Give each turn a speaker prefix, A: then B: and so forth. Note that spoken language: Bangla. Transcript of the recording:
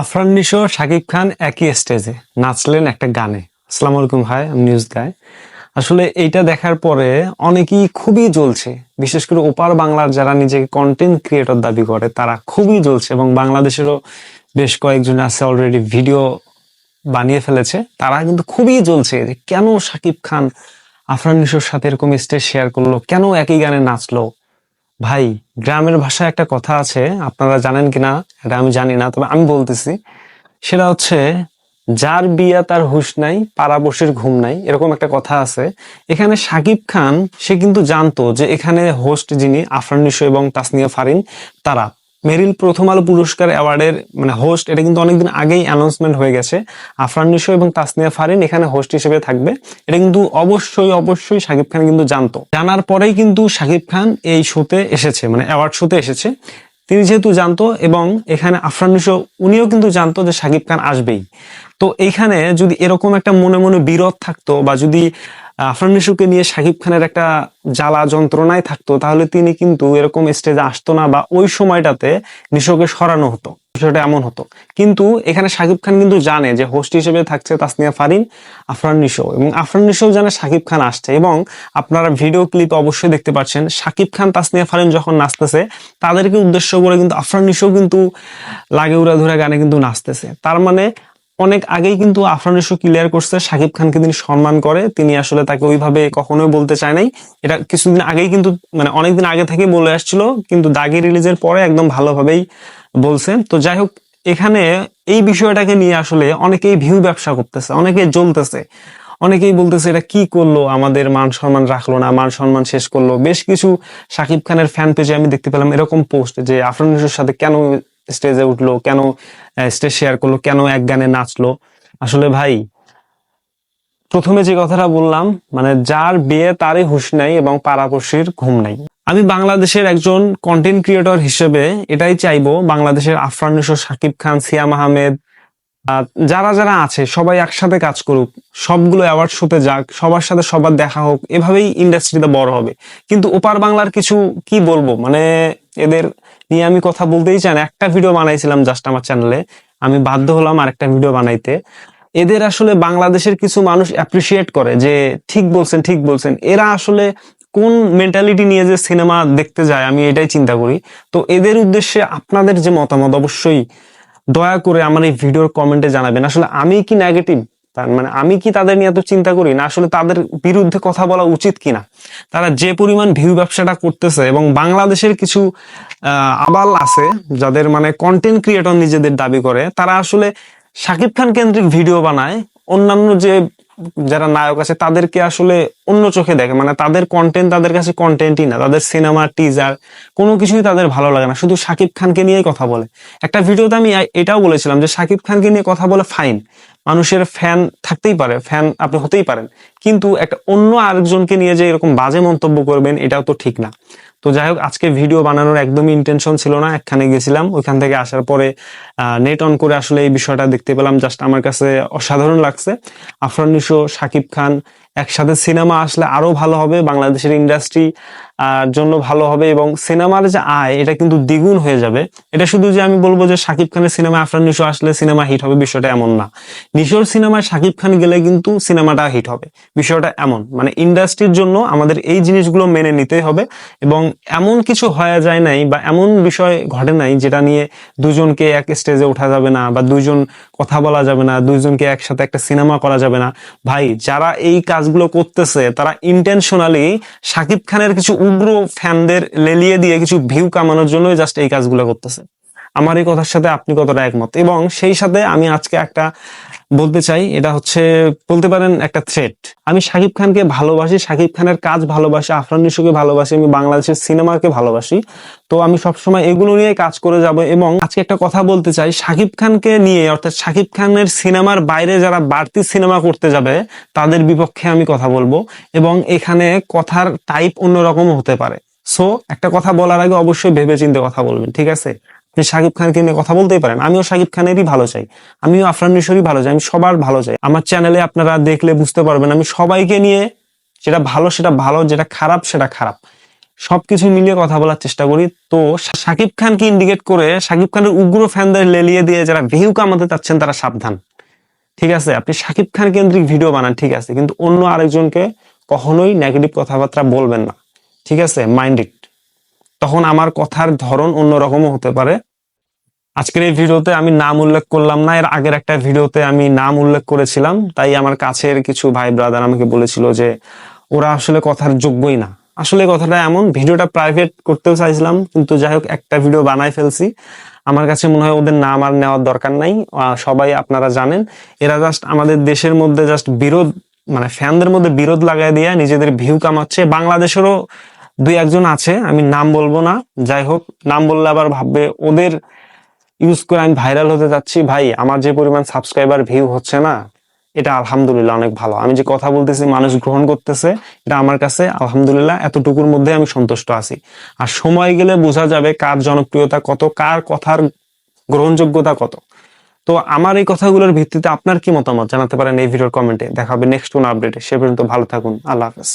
A: আফরান নিশো, শাকিব খান একই স্টেজে নাচলেন একটা গানে। আসসালামু আলাইকুম ভাই, আমি নিউজ গায় আসলে এইটা দেখার পরে অনেকেই খুবই জ্বলছে। বিশেষ করে ওপার বাংলার যারা নিজেকে কন্টেন্ট ক্রিয়েটর দাবি করে, তারা খুবই জ্বলছে এবং বাংলাদেশেরও বেশ কয়েকজন আছে অলরেডি ভিডিও বানিয়ে ফেলেছে। তারা কিন্তু খুবই জ্বলছে যে কেন শাকিব খান, আফরান নিশোর সাথে এরকম স্টেজ শেয়ার করল, কেন একই গানে নাচলো? ভাই, গ্রামের ভাষায় একটা কথা আছে, আপনারা জানেন কিনা? এটা আমি জানি না, তবে আমি বলতেছি। সেটা হচ্ছে, যার বিয়া তার হুশ নাই পাড়াবসির ঘুম নাই, এরকম একটা কথা আছে। এখানে সাকিব খান, সে কিন্তু জানতো যে এখানে হোস্ট যিনি আফরান নিশো এবং তাসনিয়া ফারিন, তারা। মেরিল প্রথম আলো পুরস্কার অ্যাওয়ার্ডের মানে হোস্ট এটা কিন্তু অনেকদিন আগেই অ্যানাউন্সমেন্ট হয়ে গেছে। আফরান নিশো এবং তাসনিয়া ফারিন এখানে হোস্ট হিসেবে থাকবে। এটা কিন্তু অবশ্যই অবশ্যই শাকিব খান কিন্তু জানতো। জানার পরেই কিন্তু শাকিব খান এই শোতে এসেছে মানে অ্যাওয়ার্ড শোতে এসেছে। তিনি যেহেতু জানতো এবং এখানে আফরান উনিও কিন্তু জানতো যে সাকিব খান আসবেই। তো এইখানে যদি এরকম একটা মনে মনে বিরোধ থাকতো বা যদি আফরান নিশুকে নিয়ে সাকিব খানের একটা জ্বালা যন্ত্রণায় থাকতো, তাহলে তিনি কিন্তু এরকম স্টেজে আসতো না বা ওই সময়টাতে নিশোকে সরানো হতো। বিষয়টা এমন হতো। কিন্তু এখানে শাকিব খান কিন্তু জানে যে হোস্ট হিসেবে থাকছে তাসনিয়া ফারিন, আফরান নিশো এবং আফরান নিশো জানে শাকিব খান আসছে এবং আপনারা ভিডিও ক্লিপ অবশ্যই দেখতে পাচ্ছেন। শাকিব খান, তাসনিয়া ফারিন যখন নাচতেছে, তাদেরকে উদ্দেশ্য করে কিন্তু আফরান নিশো কিন্তু লাগে উড়া ধরে গানে কিন্তু নাচতেছে। তার মানে অনেক আগেই কিন্তু আফরান নিশো ক্লিয়ার করছে, শাকিব খানকে তিনি সম্মান করে। তিনি আসলে তাকে ওইভাবে কখনোই বলতে চায় নাই। এটা কিছুদিন আগেই কিন্তু মানে অনেকদিন আগে থেকে বলে আসছিল, কিন্তু দাগি রিলিজের পরে একদম ভালোভাবেই বলছে তো যাই হোক, এখানে এই বিষয়টাকে নিয়ে আসলে অনেকেই ভিউ ব্যবসা করতেছে অনেকে জ্বলতেছে। অনেকেই বলতেছে, এটা কি করল? আমাদের মান সম্মান রাখল না, মান সম্মান শেষ করল। বেশ কিছু শাকিব খানের ফ্যান পেজে আমি দেখতে পেলাম এরকম পোস্ট যে আফরান নিশোর সাথে কেন স্টেজে উঠল, কেন স্টেজ শেয়ার করল, কেন এক গানে নাচলো? আসলে ভাই, প্রথমে যে কথাটা বললাম মানে যার বিয়ে তারই হুশ নাই এবং পাড়াপড়শির ঘুম নাই। আমি বাংলাদেশের একজন কন্টেন্ট ক্রিয়েটর হিসেবে এটাই চাইব, বাংলাদেশের আফরান নিশো শাকিব খান, সিয়াম আহমেদ যারা যারা আছে, সবাই একসাথে কাজ করুক, সবগুলো অ্যাওয়ার্ড শোতে যাক, সবার সাথে সবার দেখা হোক, এভাবেই ইন্ডাস্ট্রিতে বড় হবে। কিন্তু ওপার বাংলার কিছু কি বলব? মানে এদের নিয়ে আমি কথা বলতেই চাই না। একটা ভিডিও বানাইছিলাম জাস্ট আমার চ্যানেলে আমি বাধ্য হলাম আর একটা ভিডিও বানাইতে। এদের আসলে বাংলাদেশের কিছু মানুষ অ্যাপ্রিসিয়েট করে যে, ঠিক বলছেন ঠিক বলছেন। এরা আসলে কোন মেন্টালিটি নিয়ে যে সিনেমা দেখতে যায়, আমি এটাই চিন্তা করি। তো এদের উদ্দেশ্যে আপনাদের যে মতামত, অবশ্যই দয়া করে আমার এই ভিডিওর কমেন্টে জানাবেন। আসলে আমি কি নেগেটিভ তার মানে আমি কি তাদের নিয়ে এত চিন্তা করি? না, আসলে তাদের বিরুদ্ধে কথা বলা উচিত কিনা? তারা যে পরিমাণ ভিউ ব্যবসাটা করতেছে এবং বাংলাদেশের কিছু আবাল আছে যাদের মানে কন্টেন্ট ক্রিয়েটর নিজেদের দাবি করে, তারা আসলে শাকিব খান কেন্দ্রিক ভিডিও বানায়, অন্যান্য যে যারা নায়ক আছে, তাদেরকে আসলে অন্য চোখে দেখে। মানে তাদের কন্টেন্ট তাদের কাছে কন্টেন্টই না। তাদের সিনেমা টিজার কোনো কিছুই তাদের ভালো লাগে না। শুধু শাকিব খানকে নিয়েই কথা বলে। একটা ভিডিওতে আমি এটাও বলেছিলাম যে শাকিব খানকে নিয়ে কথা বলে ফাইন মানুষের ফ্যান থাকতেই পারে ফ্যান আপনি হতেই পারেন। কিন্তু একটা অন্য আরেকজনকে নিয়ে যে এরকম বাজে মন্তব্য করবেন, এটাও তো ঠিক না। তো যাই হোক, আজকে ভিডিও বানানোর একদমই ইন্টেনশন ছিল না, একখানে গেছিলাম, ওইখান থেকে আসার পরে নেট অন করে আসলে এই বিষয়টা দেখতে পেলাম। জাস্ট আমার কাছে অসাধারণ লাগছে। আফরান নিশো, সাকিব খান একসাথে সিনেমা আসলে আরও ভালো হবে, বাংলাদেশের ইন্ডাস্ট্রি জন্য ভালো হবে এবং সিনেমার যে আয়, এটা কিন্তু দ্বিগুণ হয়ে যাবে। এটা শুধু যে আমি বলব যে শাকিব খানের সিনেমা, আফরান নিশো আসলে সিনেমা হিট হবে, বিষয়টা এমন না। নিশোর সিনেমায় শাকিব খান গেলে কিন্তু সিনেমাটা হিট হবে। বিষয়টা এমন। মানে ইন্ডাস্ট্রির জন্য আমাদের এই জিনিসগুলো মেনে নিতেই হবে এবং এমন কিছু হয়ে যায় নাই বা এমন বিষয় ঘটে নাই যেটা নিয়ে দুজনকে এক স্টেজে ওঠা যাবে না বা দুজন কথা বলা যাবে না দুইজনকে একসাথে একটা সিনেমা করা যাবে না। ভাই, যারা এই কাজগুলো করতেছে, তারা ইন্টেনশনালি সাকিব খানের কিছু উগ্র ফ্যানদের লেলিয়ে দিয়ে কিছু ভিউ কামানোর জন্যই জাস্ট এই কাজগুলো করতেছে। আমার এই কথার সাথে আপনি কতটা একমত? এবং সেই সাথে আমি আজকে একটা বলতে চাই, এটা হচ্ছে বলতে পারেন একটা থ্রেট আমি শাকিব খানকে ভালোবাসি, শাকিব খানের কাজ ভালোবাসি, আফরান নিশোকে ভালোবাসি, আমি বাংলাদেশের সিনেমাকে ভালোবাসি। তো আমি সবসময় এগুলো নিয়ে কাজ করে যাব এবং আজকে একটা কথা বলতে চাই, শাকিব খানকে নিয়ে, অর্থাৎ শাকিব খানের সিনেমার বাইরে যারা বাড়তি সিনেমা করতে যাবে, তাদের বিপক্ষে আমি কথা বলব এবং এখানে কথার টাইপ অন্যরকম হতে পারে। সো একটা কথা বলার আগে অবশ্যই ভেবে চিন্তে কথা বলবেন, ঠিক আছে? আপনি শাকিব খানকে নিয়ে কথা বলতেই পারেন। আমিও শাকিব খানেরই ভালো চাই। আমিও আফরান নিশোরই ভালো চাই। আমি সবার ভালো চাই। আমার চ্যানেলে আপনারা দেখলে বুঝতে পারবেন, আমি সবাইকে নিয়ে যেটা ভালো সেটা ভালো, যেটা খারাপ সেটা খারাপ। সবকিছু মিলিয়ে কথা বলার চেষ্টা করি। তো শাকিব খানকে ইন্ডিকেট করে শাকিব খানের উগ্র ফ্যানদের লেলিয়ে দিয়ে যারা ভিউ কামাতে চাচ্ছেন, তারা সাবধান। ঠিক আছে? আপনি শাকিব খান কেন্দ্রিক ভিডিও বানান, ঠিক আছে। কিন্তু অন্য আরেকজনকে কখনোই নেগেটিভ কথাবার্তা বলবেন না। ঠিক আছে? মাইন্ড ইট তখন আমার কথার ধরন অন্যরকমও হতে পারে। আজকের এই ভিডিওতে আমি নাম উল্লেখ করলাম না, এর আগের একটা ভিডিওতে আমি নাম উল্লেখ করেছিলাম, তাই আমার কাছের কিছু ভাই ব্রাদার আমাকে বলেছিল যে, ওরা আসলে কথার যোগ্যই না। আসলে কথাটা এমন, ভিডিওটা প্রাইভেট করতেও চাইছিলাম, কিন্তু যাই হোক, একটা ভিডিও বানাই ফেলছি। আমার কাছে মনে হয় ওদের নাম আর নেওয়ার দরকার নাই সবাই আপনারা জানেন। এরা জাস্ট আমাদের দেশের মধ্যে জাস্ট বিরোধ মানে ফ্যানদের মধ্যে বিরোধ লাগাই দিয়ে নিজেদের ভিউ কামাচ্ছে। বাংলাদেশেরও দুই একজন আছে, আমি নাম বলব না, যাই হোক, নাম বললে আবার ভাববে ওদের ইউজ করে আমি ভাইরাল হতে যাচ্ছি, ভাই, আমার যে পরিমাণ সাবস্ক্রাইবার ভিউ হচ্ছে না, এটা আলহামদুলিল্লাহ অনেক ভালো। আমি যে কথা বলতেছি, মানুষ গ্রহণ করতেছে, এটা আমার কাছে আলহামদুলিল্লাহ এতটুকুর মধ্যে আমি সন্তুষ্ট আছি। আর সময় গেলে বোঝা যাবে কার জনপ্রিয়তা কত, কার কথার গ্রহণযোগ্যতা কত। তো আমার এই কথাগুলোর ভিত্তিতে আপনার কি মতামত জানাতে পারেন এই ভিডিওর কমেন্টে দেখা হবে নেক্সট কোন আপডেটে সে পর্যন্ত ভালো থাকুন। আল্লাহ হাফেজ।